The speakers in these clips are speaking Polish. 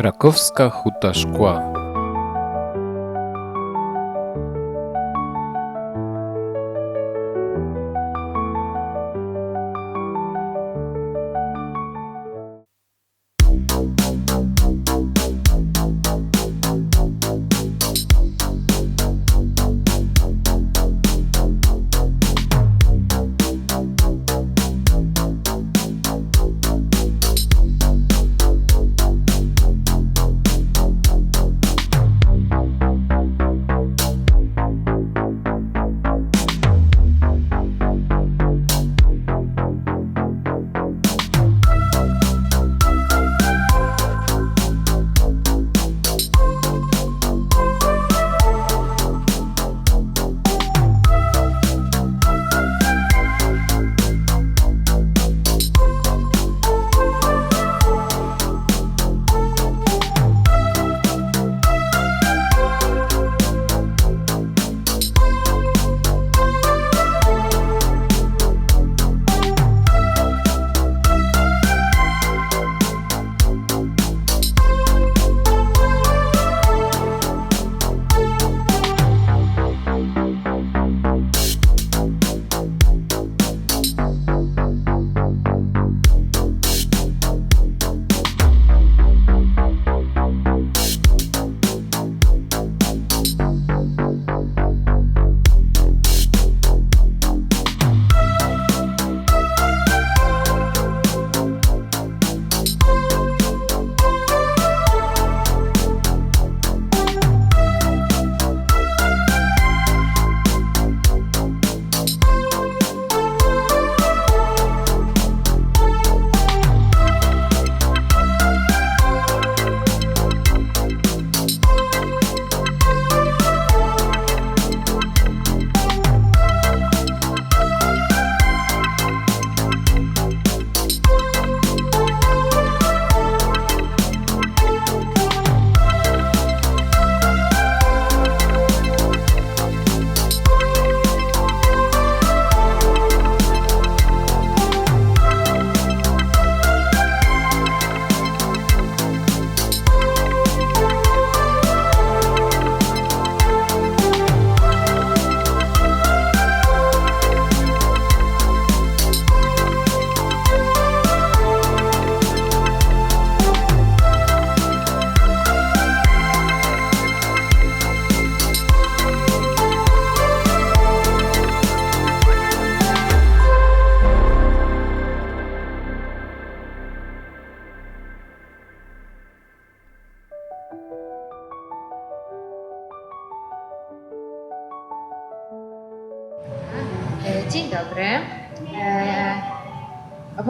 Krakowska Huta Szkła.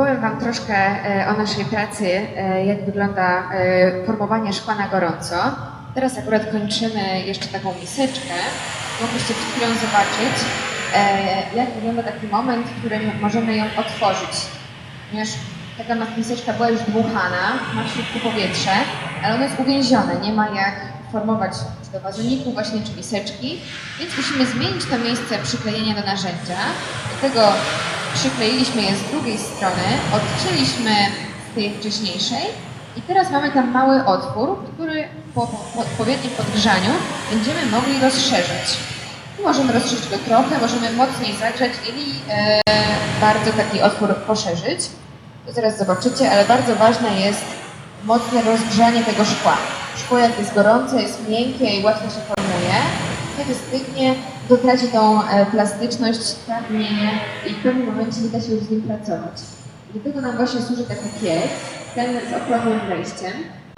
Opowiem Wam troszkę e, o naszej pracy, e, jak wygląda e, formowanie szkła na gorąco. Teraz akurat kończymy jeszcze taką miseczkę. Mogliście przed chwilą zobaczyć, jak wygląda taki moment, w którym możemy ją otworzyć. Ponieważ taka miseczka była już dmuchana, ma w środku powietrze, ale ono jest uwięzione, nie ma jak formować czy do wazoniku właśnie, czy miseczki, więc musimy zmienić to miejsce przyklejenia do narzędzia. Dlatego przykleiliśmy je z drugiej strony, odcięliśmy z tej wcześniejszej i teraz mamy tam mały otwór, który po, po odpowiednim podgrzaniu będziemy mogli rozszerzyć. Możemy rozszerzyć go trochę, możemy mocniej zagrzać i e, bardzo taki otwór poszerzyć. To zaraz zobaczycie, ale bardzo ważne jest mocne rozgrzanie tego szkła. Szkło jak jest gorące, jest miękkie i łatwo się formuje. Kiedy stygnie, to traci tą e, plastyczność, twardzienie i w pewnym momencie nie da się już z nim pracować. Do tego nam właśnie służy taki piec, ten z okrągłym wejściem.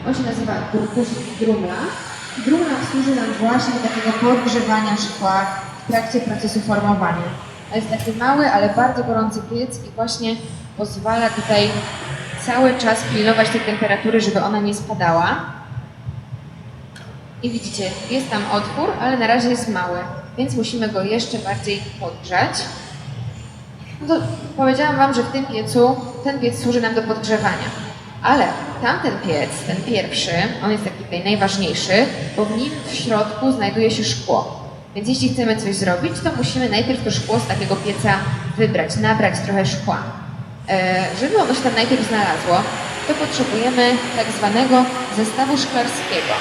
On się nazywa guzik drumla. Drumla służy nam właśnie do takiego podgrzewania szkła w trakcie procesu formowania. To jest taki mały, ale bardzo gorący piec i właśnie pozwala tutaj cały czas pilnować tej temperatury, żeby ona nie spadała. I widzicie, jest tam otwór, ale na razie jest mały, więc musimy go jeszcze bardziej podgrzać. No to powiedziałam Wam, że w tym piecu, ten piec służy nam do podgrzewania. Ale tamten piec, ten pierwszy, on jest taki tutaj najważniejszy, bo w nim w środku znajduje się szkło. Więc jeśli chcemy coś zrobić, to musimy najpierw to szkło z takiego pieca wybrać, nabrać trochę szkła. E, żeby ono się tam najpierw znalazło, to potrzebujemy tak zwanego zestawu szklarskiego.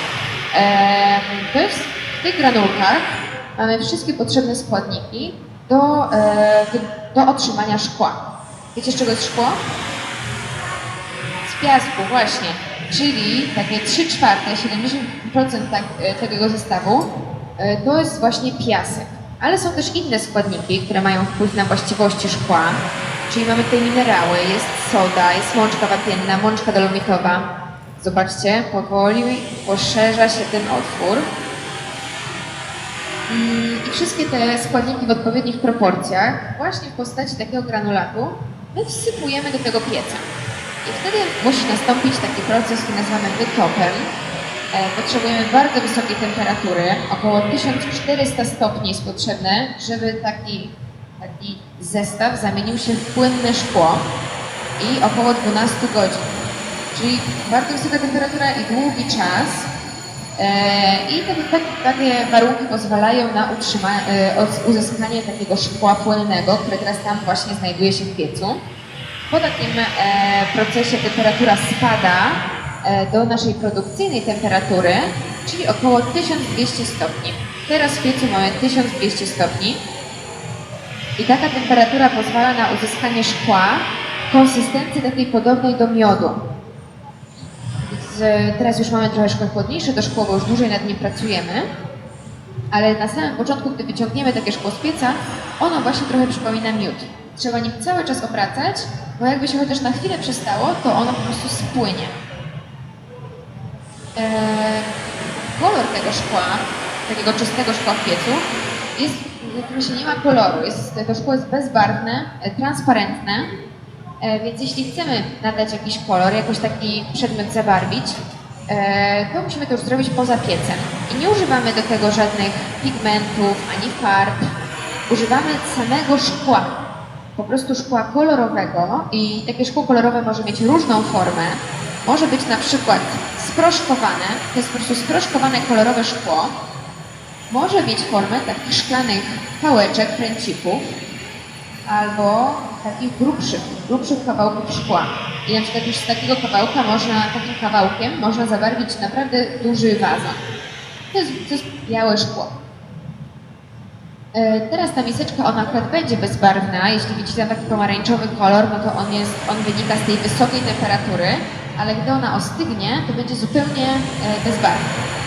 Em, To jest w tych granulkach mamy wszystkie potrzebne składniki do, e, do, otrzymania szkła. Wiecie z czego jest szkło? Z piasku, właśnie. Czyli takie 3 czwarte, 70% tak, e, tego zestawu e, to jest właśnie piasek. Ale są też inne składniki, które mają wpływ na właściwości szkła. Czyli mamy tutaj minerały, jest soda, jest mączka wapienna, mączka dolomitowa. Zobaczcie, powoli poszerza się ten otwór. I wszystkie te składniki w odpowiednich proporcjach, właśnie w postaci takiego granulatu, my wsypujemy do tego pieca. I wtedy musi nastąpić taki proces, który nazywamy wytopem. E, Potrzebujemy bardzo wysokiej temperatury, około 1400 stopni jest potrzebne, żeby taki, taki zestaw zamienił się w płynne szkło i około 12 godzin. Czyli bardzo wysoka temperatura i długi czas. E, I te, tak, takie warunki pozwalają na e, uzyskanie takiego szkła płynnego, które teraz tam właśnie znajduje się w piecu. Po takim e, procesie temperatura spada do naszej produkcyjnej temperatury, czyli około 1200 stopni. Teraz w piecu mamy 1200 stopni i taka temperatura pozwala na uzyskanie szkła konsystencji takiej podobnej do miodu. Teraz już mamy troszeczkę chłodniejsze to szkło, bo już dłużej nad nim pracujemy. Ale na samym początku, gdy wyciągniemy takie szkło z pieca, ono właśnie trochę przypomina miód. Trzeba nim cały czas obracać, bo jakby się chociaż na chwilę przestało, to ono po prostu spłynie. Eee, kolor tego szkła, takiego czystego szkła w piecu, jest, się nie ma koloru. Jest, to szkło jest bezbarwne, transparentne, więc jeśli chcemy nadać jakiś kolor, jakoś taki przedmiot zabarwić, e, to musimy to już zrobić poza piecem. I nie używamy do tego żadnych pigmentów ani farb. Używamy samego szkła. Po prostu szkła kolorowego i takie szkło kolorowe może mieć różną formę. Może być na przykład sproszkowane, to jest po prostu sproszkowane kolorowe szkło. Może mieć formę takich szklanych pałeczek, kręcików, albo takich grubszych, grubszych kawałków szkła. I na przykład już z takiego kawałka można, takim kawałkiem można zabarwić naprawdę duży wazon. To jest, to jest białe szkło. E, Teraz ta miseczka, ona akurat będzie bezbarwna. Jeśli widzicie taki pomarańczowy kolor, no to on, jest, on wynika z tej wysokiej temperatury, ale gdy ona ostygnie, to będzie zupełnie e, bezbarwna.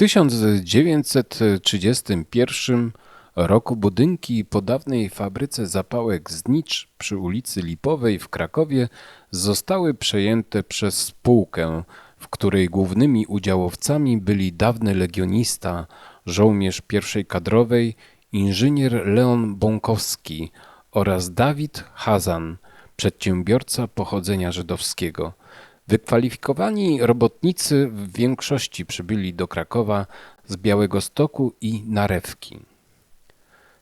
1931 roku budynki po dawnej fabryce zapałek Znicz przy ulicy Lipowej w Krakowie zostały przejęte przez spółkę, w której głównymi udziałowcami byli dawny legionista, żołnierz pierwszej kadrowej, inżynier Leon Bąkowski oraz Dawid Hazan, przedsiębiorca pochodzenia żydowskiego. Wykwalifikowani robotnicy w większości przybyli do Krakowa z Białegostoku i Narewki.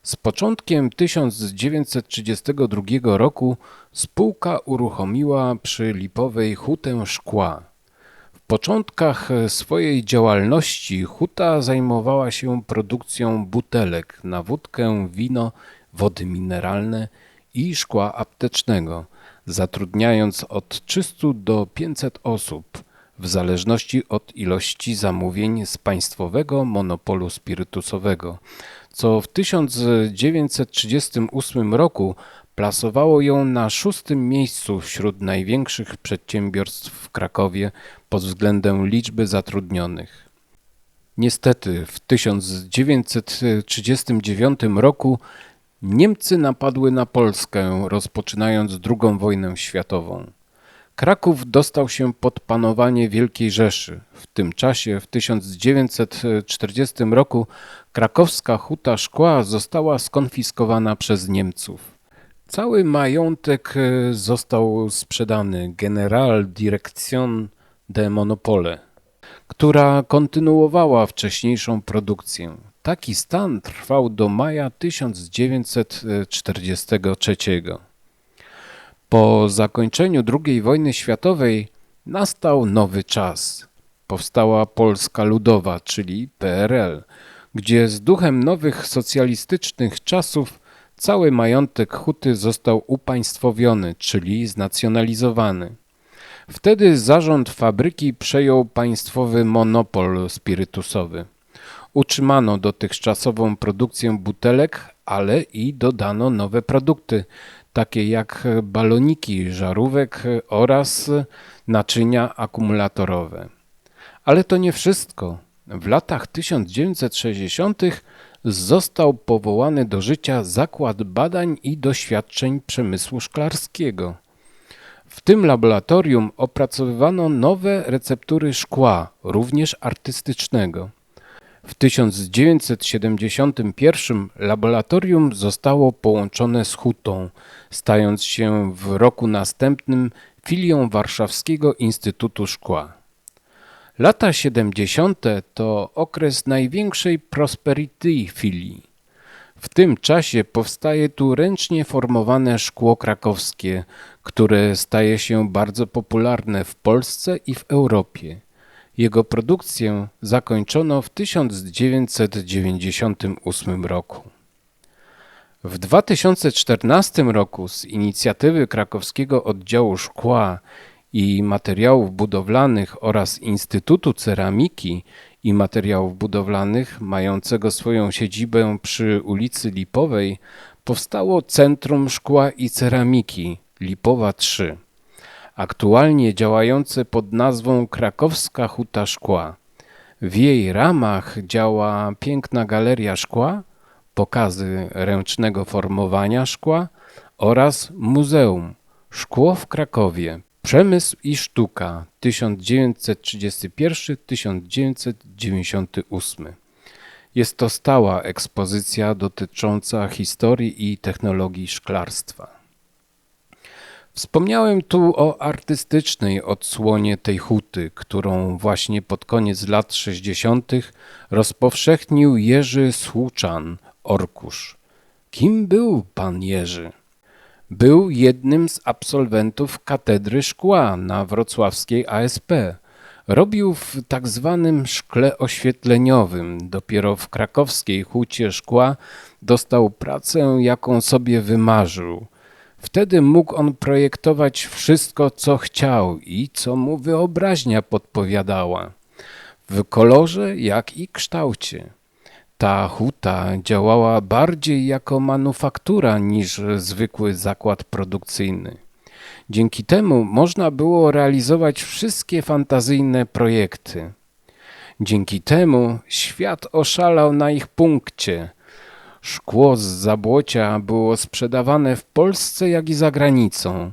Z początkiem 1932 roku spółka uruchomiła przy Lipowej hutę szkła. W początkach swojej działalności huta zajmowała się produkcją butelek na wódkę, wino, wody mineralne i szkła aptecznego, zatrudniając od 300 do 500 osób w zależności od ilości zamówień z państwowego monopolu spirytusowego, co w 1938 roku plasowało ją na szóstym miejscu wśród największych przedsiębiorstw w Krakowie pod względem liczby zatrudnionych. Niestety w 1939 roku Niemcy napadły na Polskę, rozpoczynając II wojnę światową. Kraków dostał się pod panowanie Wielkiej Rzeszy. W tym czasie, w 1940 roku, krakowska huta szkła została skonfiskowana przez Niemców. Cały majątek e, został sprzedany General Direction de Monopole, która kontynuowała wcześniejszą produkcję. Taki stan trwał do maja 1943. Po zakończeniu II wojny światowej nastał nowy czas. Powstała Polska Ludowa, czyli PRL, gdzie z duchem nowych socjalistycznych czasów cały majątek huty został upaństwowiony, czyli znacjonalizowany. Wtedy zarząd fabryki przejął państwowy monopol spirytusowy. Utrzymano dotychczasową produkcję butelek, ale i dodano nowe produkty, takie jak baloniki żarówek oraz naczynia akumulatorowe. Ale to nie wszystko. W latach 1960 został powołany do życia Zakład Badań i Doświadczeń Przemysłu Szklarskiego. W tym laboratorium opracowywano nowe receptury szkła, również artystycznego. W 1971 laboratorium zostało połączone z hutą, stając się w roku następnym filią Warszawskiego Instytutu Szkła. Lata 70. to okres największej prosperity filii. W tym czasie powstaje tu ręcznie formowane szkło krakowskie, które staje się bardzo popularne w Polsce i w Europie. Jego produkcję zakończono w 1998 roku. W 2014 roku z inicjatywy krakowskiego oddziału szkła i materiałów budowlanych oraz Instytutu Ceramiki i Materiałów Budowlanych mającego swoją siedzibę przy ulicy Lipowej powstało Centrum Szkła i Ceramiki Lipowa 3 aktualnie działające pod nazwą Krakowska Huta Szkła. W jej ramach działa piękna galeria szkła, pokazy ręcznego formowania szkła oraz muzeum Szkło w Krakowie. Przemysł i sztuka 1931-1998. Jest to stała ekspozycja dotycząca historii i technologii szklarstwa. Wspomniałem tu o artystycznej odsłonie tej huty, którą właśnie pod koniec lat 60. rozpowszechnił Jerzy Słuczan, Orkusz. Kim był pan Jerzy? Był jednym z absolwentów katedry szkła na wrocławskiej ASP. Robił w tak zwanym szkle oświetleniowym. Dopiero w krakowskiej hucie szkła dostał pracę, jaką sobie wymarzył – Wtedy mógł on projektować wszystko, co chciał i co mu wyobraźnia podpowiadała, w kolorze, jak i kształcie. Ta huta działała bardziej jako manufaktura niż zwykły zakład produkcyjny. Dzięki temu można było realizować wszystkie fantazyjne projekty. Dzięki temu świat oszalał na ich punkcie. Szkło z zabłocia było sprzedawane w Polsce jak i za granicą.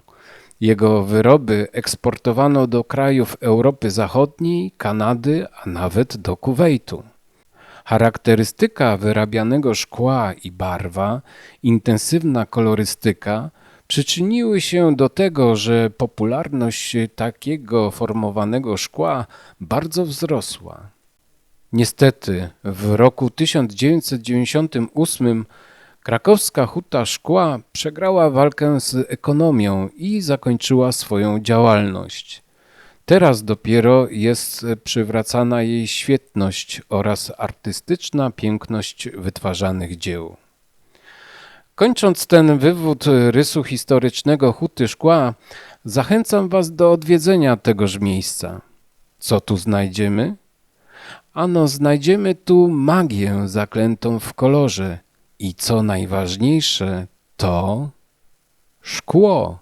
Jego wyroby eksportowano do krajów Europy Zachodniej, Kanady, a nawet do Kuwejtu. Charakterystyka wyrabianego szkła i barwa, intensywna kolorystyka przyczyniły się do tego, że popularność takiego formowanego szkła bardzo wzrosła. Niestety, w roku 1998 krakowska huta szkła przegrała walkę z ekonomią i zakończyła swoją działalność. Teraz dopiero jest przywracana jej świetność oraz artystyczna piękność wytwarzanych dzieł. Kończąc ten wywód rysu historycznego huty szkła, zachęcam Was do odwiedzenia tegoż miejsca. Co tu znajdziemy? Ano, znajdziemy tu magię zaklętą w kolorze i co najważniejsze, to szkło.